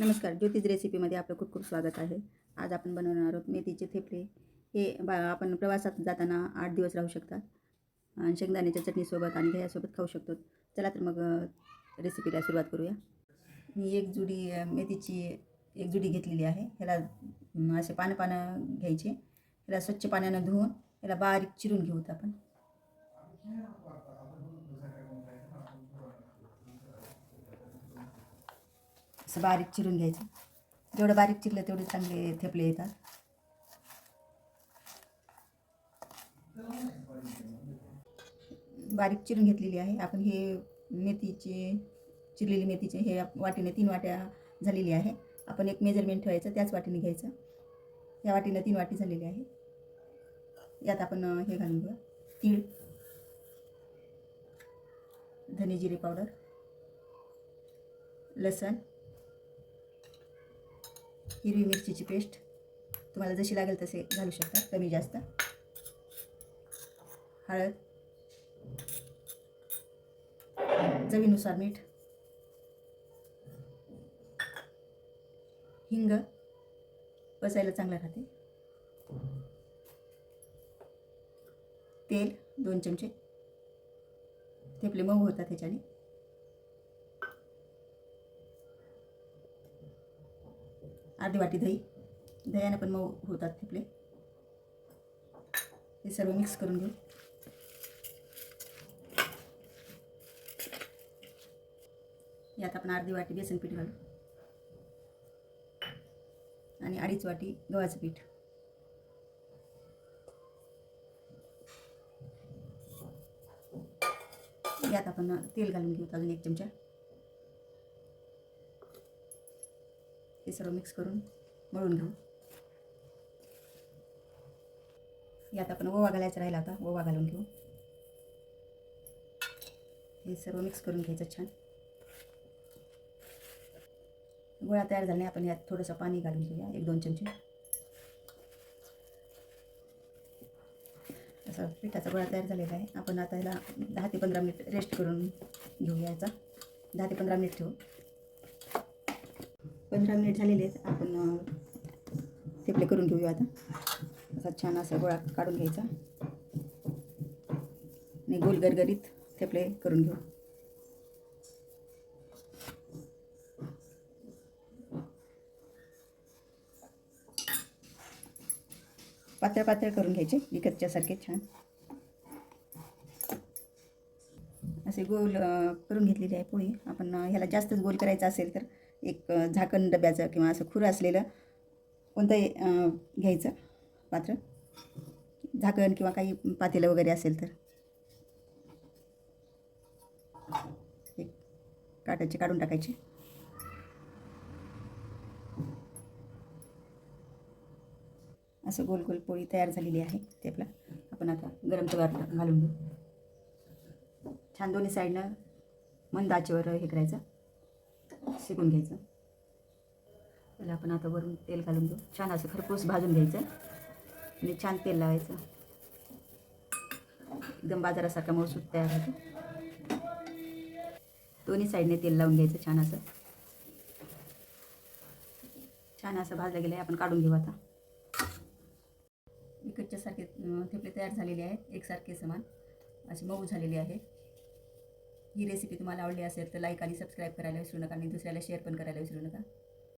नमस्कार ज्योतिष रेसिपीमध्ये आपलं खूप खूप स्वागत आहे. आज आपण बनवणार आहोत मेथीचे थेपले. हे बा आपण प्रवासात जाताना आठ दिवस राहू शकतात. आणि शेंगदाण्याच्या चटणीसोबत आणि दह्यासोबत खाऊ शकतो. चला तर मग रेसिपीला सुरुवात करूया. मी एक जुडी मेथीची एक जुडी घेतलेली आहे. ह्याला असे पानं पानं घ्यायचे. ह्याला स्वच्छ पाण्यानं धुवून ह्याला बारीक चिरून घेऊत आपण. असं बारीक चिरून घ्यायचं. जेवढं बारीक चिरलं तेवढे चांगले थेपले येतात. बारीक चिरून घेतलेली आहे. आपण हे मेथीचे चिरलेली मेथीचे हे वाटीने तीन वाट्या झालेली आहे. आपण एक मेजरमेंट ठेवायचं त्याच वाटीने घ्यायचं. या वाटीनं तीन वाटी झालेली आहे. यात आपण हे घालून घेऊ तीळ. धने जिरे पावडर. लसण. हिरवी मिरचीची पेस्ट. तुम्हाला जशी लागेल तसे घालू शकता. कमी जास्त. हळद. चवीनुसार मीठ. हिंग. पचायला चांगलं राहते. तेल दोन चमचे. थेपले मऊ होतात त्याच्याने अर्धी वाटी दही. दह्यानं पण मऊ होतात थेपले हे सर्व मिक्स करून घेऊ. यात आपण अर्धी वाटी बेसन पीठ घालू. आणि अडीच वाटी गव्हाचं पीठ. यात आपण तेल घालून घेऊ अजून एक चमचा. हे सर्व मिक्स करून मळून घेऊ. यात आपण ओवा घालायचा राहिला होता ओवा घालून घेऊ. हे सर्व मिक्स करून घ्यायचं छान. गोळा तयार झाल्याने आपण यात थोडंसं पाणी घालून घेऊया एक दोन चमचे. असा पिठाचा गोळा तयार झालेला आहे. आपण आता याला दहा ते पंधरा मिनिट रेस्ट करून घेऊया याचा. दहा ते पंधरा मिनिट ठेवू. पंधरा मिनिट झालेले आहेत. आपण अं, करून घेऊया आता. असा छान असा गोळा काढून घ्यायचा. आणि गोल गरगरीत थेपले करून घेऊ. पातळ पातळ करून घ्यायचे विकतच्यासारखे छान. असे गोल करून घेतलेली आहे पोळी. आपण ह्याला जास्तच गोल करायचं असेल तर एक झाकण डब्याचं किंवा असं खुरं असलेलं कोणतंही घ्यायचं पात्र. झाकण किंवा काही पातेलं वगैरे असेल तर. एक काटाचे काढून टाकायचे. असं गोल गोल पोळी तयार झालेली आहे ते आपला आपण आता गरम तव्यावर घालून घेऊ. छान दोन्ही साईडनं मंद आचेवर हे करायचं. शिकून घ्यायचं. त्याला आपण आता वरून तेल घालून घेऊ छान असं खरपूस भाजून घ्यायचं. आणि छान तेल लावायचं. एकदम बाजारासारखा मऊसूत तयार होतो. दोन्ही साईडने तेल लावून घ्यायचं छान असं. छान असं भाजलं गेलं आहे आपण काढून घेऊ आता. इकडच्यासारखे थेपले तयार झालेले आहेत. एकसारखे समान. असे मऊ झालेले आहे ही रेसिपी तुम्हाला आवडली असेल तर लाईक आणि सबस्क्राईब करायला विसरू नका आणि दुसऱ्याला शेअर पण करायला विसरू नका.